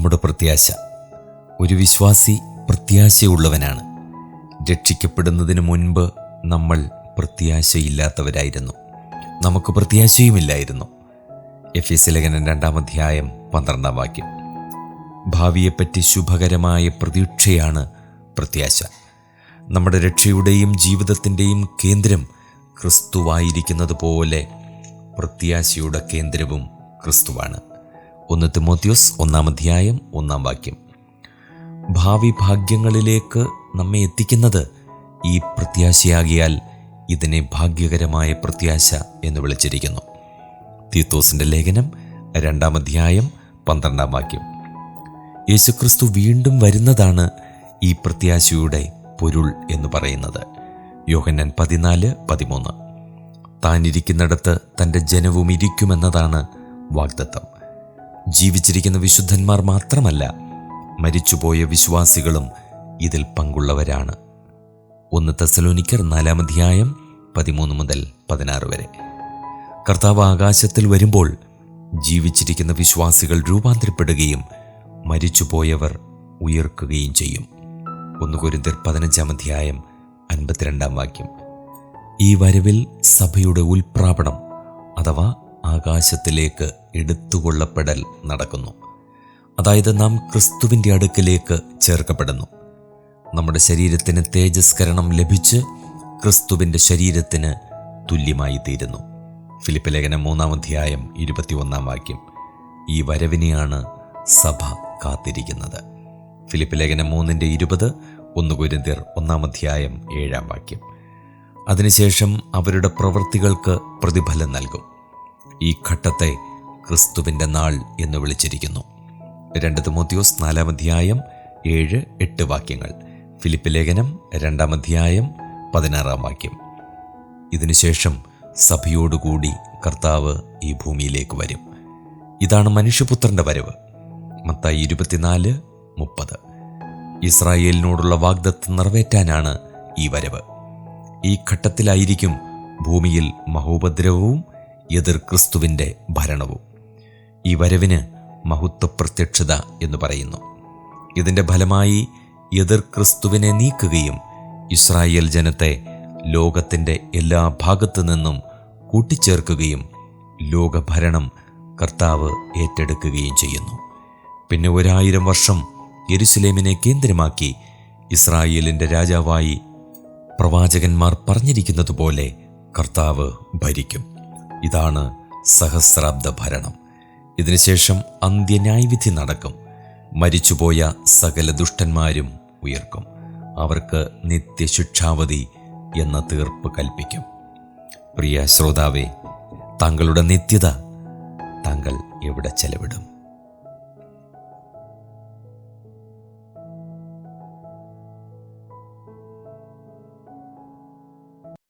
നമ്മുടെ പ്രത്യാശ. ഒരു വിശ്വാസി പ്രത്യാശയുള്ളവനാണ്. രക്ഷിക്കപ്പെടുന്നതിന് മുൻപ് നമ്മൾ പ്രത്യാശയില്ലാത്തവരായിരുന്നു. നമുക്ക് പ്രത്യാശയുമില്ലായിരുന്നു. എഫ് എസ് ലേഖനം രണ്ടാം അധ്യായം പന്ത്രണ്ടാം വാക്യം. ഭാവിയെപ്പറ്റി ശുഭകരമായ പ്രതീക്ഷയാണ് പ്രത്യാശ. നമ്മുടെ രക്ഷയുടെയും ജീവിതത്തിന്റെയും കേന്ദ്രം ക്രിസ്തുവായിരിക്കുന്നത് പോലെ പ്രത്യാശയുടെ കേന്ദ്രവും ക്രിസ്തുവാണ്. ഒന്ന് തിമോത്യോസ് ഒന്നാം അധ്യായം ഒന്നാം വാക്യം. ഭാവി ഭാഗ്യങ്ങളിലേക്ക് നമ്മെ എത്തിക്കുന്നത് ഈ പ്രത്യാശയാകിയാൽ ഇതിനെ ഭാഗ്യകരമായ പ്രത്യാശ എന്ന് വിളിച്ചിരിക്കുന്നു. തീത്തോസിന്റെ ലേഖനം രണ്ടാം അധ്യായം പന്ത്രണ്ടാം വാക്യം. യേശുക്രിസ്തു വീണ്ടും വരുന്നതാണ് ഈ പ്രത്യാശയുടെ പൊരുൾ എന്ന് പറയുന്നത്. യോഹന്നൻ പതിനാല് പതിമൂന്ന്. താനിരിക്കുന്നിടത്ത് തന്റെ ജനവും ഇരിക്കുമെന്നതാണ് വാഗ്ദത്തം. ജീവിച്ചിരിക്കുന്ന വിശുദ്ധന്മാർ മാത്രമല്ല മരിച്ചുപോയ വിശ്വാസികളും ഇതിൽ പങ്കുള്ളവരാണ്. ഒന്ന് തെസലോനിക്കർ നാലാം അധ്യായം പതിമൂന്ന് മുതൽ പതിനാറ് വരെ. കർത്താവ് ആകാശത്തിൽ വരുമ്പോൾ ജീവിച്ചിരിക്കുന്ന വിശ്വാസികൾ രൂപാന്തരപ്പെടുകയും മരിച്ചുപോയവർ ഉയർക്കുകയും ചെയ്യും. ഒന്ന് കുരുതിർ പതിനഞ്ചാം അധ്യായം അൻപത്തിരണ്ടാം വാക്യം. ഈ വരവിൽ സഭയുടെ ഉൽപ്രാപണം അഥവാ ആകാശത്തിലേക്ക് എടുത്തുകൊള്ളപ്പെടൽ നടക്കുന്നു. അതായത് നാം ക്രിസ്തുവിന്റെ അടുക്കലേക്ക് ചേർക്കപ്പെടുന്നു. നമ്മുടെ ശരീരത്തിന് തേജസ്കരണം ലഭിച്ച് ക്രിസ്തുവിന്റെ ശരീരത്തിന് തുല്യമായി തീരുന്നു. ഫിലിപ്പ് ലേഖനം മൂന്നാം അധ്യായം ഇരുപത്തിയൊന്നാം വാക്യം. ഈ വരവിനെയാണ് സഭ കാത്തിരിക്കുന്നത്. ഫിലിപ്പ് ലേഖനം മൂന്നിന്റെ ഇരുപത് ഒന്ന് കുരിന്തിർ ഒന്നാം അധ്യായം ഏഴാം വാക്യം. അതിനുശേഷം അവരുടെ പ്രവൃത്തികൾക്ക് പ്രതിഫലം നൽകും. ഈ ഘട്ടത്തെ ക്രിസ്തുവിന്റെ നാൾ എന്ന് വിളിച്ചിരിക്കുന്നു. രണ്ട് തിമോത്തിയോസ് നാലാം അധ്യായം ഏഴ് എട്ട് വാക്യങ്ങൾ. ഫിലിപ്പ് ലേഖനം രണ്ടാം അധ്യായം പതിനാറാം വാക്യം. ഇതിനുശേഷം സഭയോടുകൂടി കർത്താവ് ഈ ഭൂമിയിലേക്ക് വരും. ഇതാണ് മനുഷ്യപുത്രന്റെ വരവ്. മത്തായി ഇരുപത്തിനാല് മുപ്പത്. ഇസ്രായേലിനോടുള്ള വാഗ്ദത്ത് നിറവേറ്റാനാണ് ഈ വരവ്. ഈ ഘട്ടത്തിലായിരിക്കും ഭൂമിയിൽ മഹോപദ്രവവും എതിർ ക്രിസ്തുവിന്റെ ഭരണവും. ഈ വരവിന് മഹത്വ പ്രത്യക്ഷത എന്ന് പറയുന്നു. ഇതിന്റെ ഫലമായി എതിർ ക്രിസ്തുവിനെ നീക്കുകയും ഇസ്രായേൽ ജനത്തെ ലോകത്തിന്റെ എല്ലാ ഭാഗത്തു നിന്നും കൂട്ടിച്ചേർക്കുകയും ലോകഭരണം കർത്താവ് ഏറ്റെടുക്കുകയും ചെയ്യുന്നു. പിന്നെ ഒരായിരം വർഷം യെരുസലേമിനെ കേന്ദ്രമാക്കി ഇസ്രായേലിന്റെ രാജാവായി പ്രവാചകന്മാർ പറഞ്ഞിരിക്കുന്നതുപോലെ കർത്താവ് ഭരിക്കും. ഇതാണ് സഹസ്രാബ്ദ ഭരണം. ഇതിനുശേഷം അന്ത്യന്യായവിധി നടക്കും. മരിച്ചുപോയ സകല ദുഷ്ടന്മാരും ഉയർക്കും. അവർക്ക് നിത്യശിക്ഷാവധി എന്ന തീർപ്പ് കൽപ്പിക്കും. പ്രിയ ശ്രോതാവേ താങ്കളുടെ നിത്യത താങ്കൾ എവിടെ ചെലവിടും?